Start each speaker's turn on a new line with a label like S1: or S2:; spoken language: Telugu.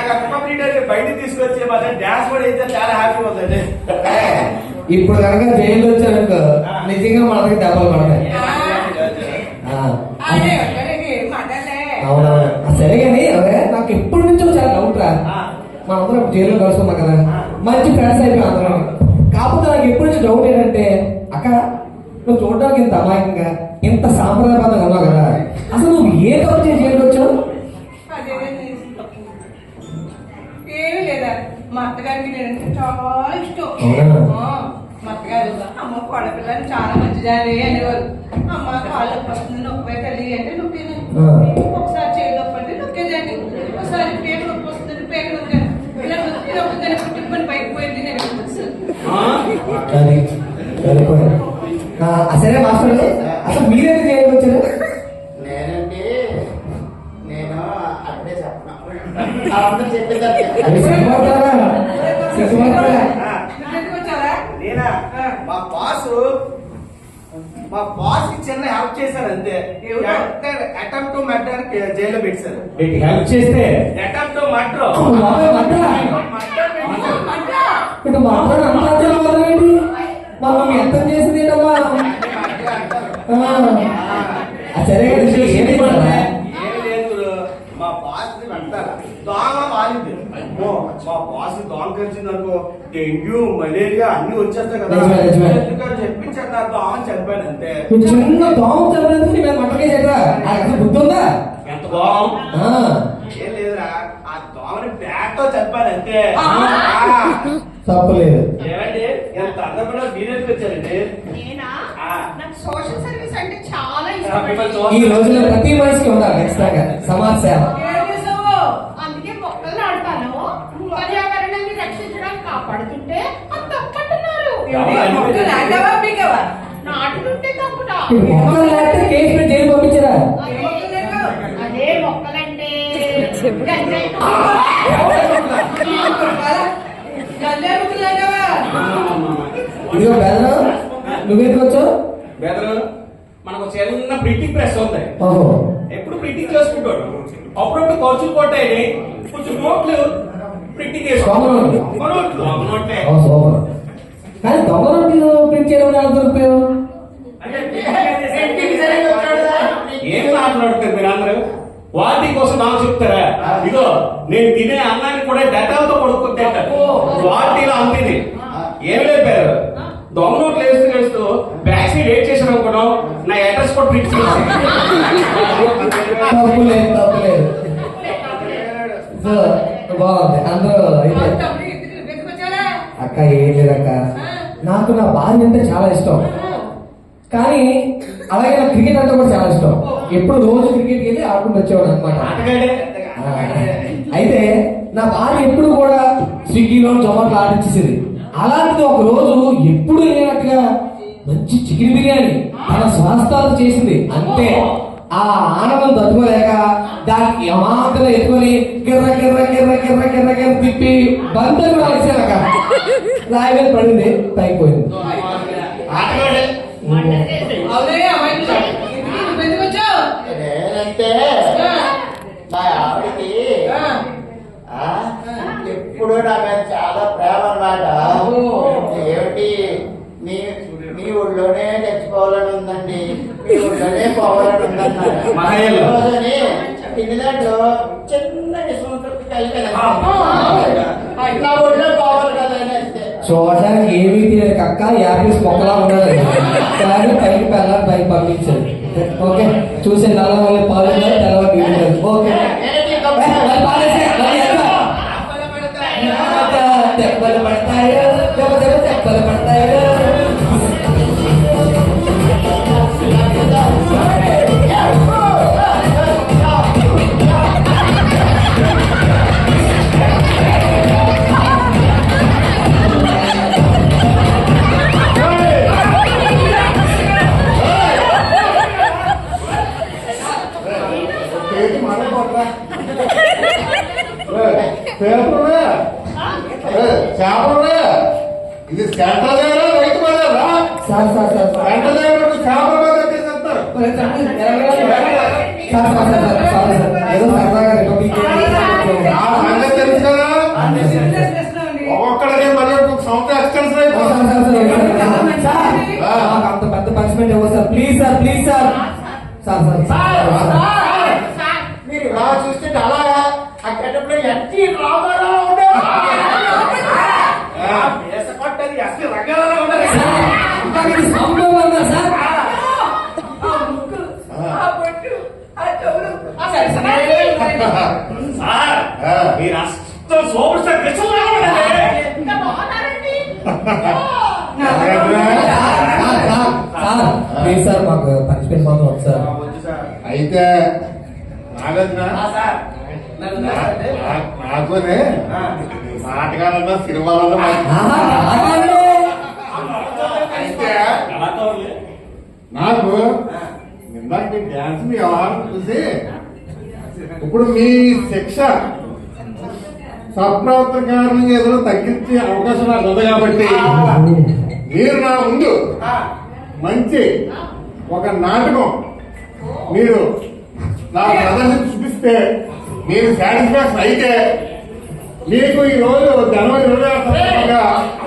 S1: ఇలాగ కంప్లీట్ అయితే బయటికి తీసుకొచ్చి మన డాన్స్ కూడా అయితే చాలా హ్యాపీ ఉందండి.
S2: ఇప్పుడు కనుక జైలు వచ్చానుకో నిజంగా మనకి దెబ్బలు పడతాయి. ఆ, సరే కానీ అదే నాకు ఎప్పటి నుంచో చాలా డౌట్ రా. మనందరం ఇప్పుడు జైల్లో కలుసుకున్నాం కదా. మంచి ఫ్రెండ్స్ అయిపోయాం అందరం. కాకపోతే నాకు ఎప్పటి నుంచి డౌట్ ఏంటంటే అక్క నువ్వు చూడడానికి ఇంత అమాయకంగా ఇంత సాంప్రదాయబద్ధంగా ఉన్నావు కదా. అసలు నువ్వు ఏ తప్పు చేసి జైలు వచ్చావు.
S3: ఏమీ లేదా? మా అత్తగారికి నేనంటే చాలా ఇష్టం. మా అత్తగారు అమ్మ కొడపిల్లని చాలా మంచిదాని అనేవారు. అమ్మ కాళ్ళు నొప్పి వస్తుంది నొప్పి తల్లి అంటే నొక్కేది. ఒకసారి చేయి నొప్పి అంటే నొక్కేదండి. ఒకసారి పేరు నొప్పి వస్తుంది పేరు నొక్కాను ఇలా నొక్కి నొక్కిందని పుట్టిప్పని పైకి పోయింది నేను.
S2: సరే మాస్టర్. అసలు మీరెందుకు
S1: మా బాస్కి చిన్న హెల్ప్ చేశారు అంతే. అటెంప్ట్ టు మర్డర్ జైల్లో పెట్టారు.
S2: హెల్ప్ చేస్తే
S1: అటెంప్ట్ టు మర్డర్
S2: మనం ఎంత చేసింది సరే.
S1: మా బాస్ దోమ అమ్మో మా బాస్ దోమ కరిచింది అనుకో డెంగ్యూ మలేరియా అన్ని వచ్చేస్తాయి కదా. ఎందుకని నా దోమ చనిపోయాను అంతే
S2: చిన్న దోమ నీ మీద ఉందా
S1: ఎంత దోమ ఏం లేదురా ఆ దోమని బ్యాట్తో అంతే.
S2: తప్పులేదు
S1: ఏమండి? ఎంత అందమైన మీరెందుకు వచ్చారండి
S4: నేనా?
S1: ఆ.
S4: నాకు సోషల్ సర్వీస్ అంటే చాలా.
S2: ఈ రోజుల్లో ప్రతి మనిషికి ఉండాలి ఖచ్చితంగా. సమాజ సేవ.
S3: నాటావా పీకావా?
S4: నాటుతుంటే
S2: కేసు జైలు పంపించారా?
S4: అదే మొక్కలంటే.
S2: ఇదిగో బెదరు నువ్వెందుకు వచ్చావు?
S5: బెదరు మనకు చిన్న ప్రింటింగ్ ప్రెస్ ఉంది.
S2: ఓహో.
S5: ఎప్పుడు ప్రింటింగ్ చేసుకుంటాడు? అప్పుడప్పుడు ఖర్చులు కొట్టాయని కొంచెం నోట్లు ప్రింటింగ్
S2: నోట్లు.
S5: నోట్లు దొంగ నోట్లే
S2: కానీ దొంగ రొట్టెలు ప్రింట్ చేయడం ఎలా దొరికిపోయావు
S5: ఏం మాట్లాడుతారు మీరు అందరూ వాటి కోసం నాకు చెప్తారా ఇదో నేను తినే అన్నాన్ని కూడా డెటాలతో కొడుకుని తింటాను వాటిలో అంతిది ఏం లేపారు దొంగ నోట్లు వేస్తూ వేస్తూ బ్యాక్ సైడ్ ఏడ్ చేశాను అనుకున్నాం నా అడ్రస్ కూడా ప్రింట్ చేసి
S2: తప్పు లేదు తప్పు లేదు సో బాగుంది. అందరూ అక్క ఏం లేదక్క. నాకు నా భార్య అంటే చాలా ఇష్టం. కానీ అలాగే నాకు క్రికెట్ అంటే కూడా చాలా ఇష్టం. ఎప్పుడు రోజు క్రికెట్ వెళ్ళి ఆడుకుంటూ వచ్చేవాడు అనమాట అయితే నా భార్య ఎప్పుడు కూడా స్విగ్గీలో జొమాటో ఆడించేసేది. అలాంటిది ఒక రోజు ఎప్పుడు లేనట్టుగా మంచి చికెన్ బిర్యానీ తన స్వాస్థాలు చేసింది. అంతే. ఆ ఆనందం తట్టుకోలేక దానికి యమాత్రం ఎత్తుకొని గిర్ర గిర్ర గిర్ర గిర్ర గిర్ర గిర్ర తిప్పి బందరు కూడా రాయి మీద పడింది పైపోయింది
S1: ఆటగాడే
S3: అవునే అమ్మాయి ఎందుకు నువ్వు ఎందుకు వచ్చావు
S6: నేనంటే మా ఆవిడకి
S3: ఆ,
S6: ఆ, ఎప్పుడు నా మీద చాలా ప్రేమ అన్నమాట ఏమిటి మీ మీ ఊళ్ళోనే చచ్చిపోవాలని ఉందండి మీ ఊళ్ళోనే పోవాలని ఉందన్నారు
S5: మహేలు.
S6: రోజుని తిని దాంట్లో చిన్న నిస్వంతృప్తి కలిగాను నా ఊళ్ళో పోవాలి కదా అని అంతే
S2: చూడడానికి ఏమీ తెలియదు కక్క యాపిల్స్ మొక్కలా ఉన్నది కానీ పైకి పెళ్ళాలి పైకి పంపించారు ఓకే చూసే నల్ల వాళ్ళ పాలు తెల్లవారు ఓకే
S6: నేనండి
S2: ఏ, మరి పాలేసే, మరి ఎంత? దెబ్బలు పడతాయో దెబ్బ దెబ్బ దెబ్బలు పడతాయో
S7: చేపలులే ఇది సెంటర్ దగ్గర రైతు బజారా
S2: sir sir sir sir
S7: centre దగ్గర చేపల మీద వచ్చేసేస్తారు
S2: సార్, సార్, సార్. ఏదో సరదాగా రిపబ్లిక్
S7: ఆ సంగతి తెలుసు కదా మళ్ళీ సంవత్సరం
S2: అంత పెద్ద పనిష్మెంట్ ఇవ్వదు sir please sir please sir sir sir sir
S4: sir
S6: ఆ.
S2: మీరు
S4: ఎంత బాగున్నారండి?
S2: Sir, sir, sir. మాకు పనిష్మెంట్ మాత్రం వద్దు సార్.
S7: అయితే నాగన్నా
S1: ఆ, సార్. నన్ను వదిలేస్తారండి?
S7: నాకునే. అయితే
S5: కళాకారులే
S7: నాకు ఇందాక మీ డ్యాన్స్ మీ వ్యవహారం చూసి. ఇప్పుడు మీ శిక్ష సప్రవర్తన కారణం ఏదో తగ్గించే అవకాశం నాకు ఉంది కాబట్టి మీరు నా ముందు మంచి ఒక నాటకం మీరు నా ప్రదర్శన చూపిస్తే మీరు సాటిస్ఫాక్షన్ అయితే మీకు ఈ రోజు జనవరి ఇరవై ఆరు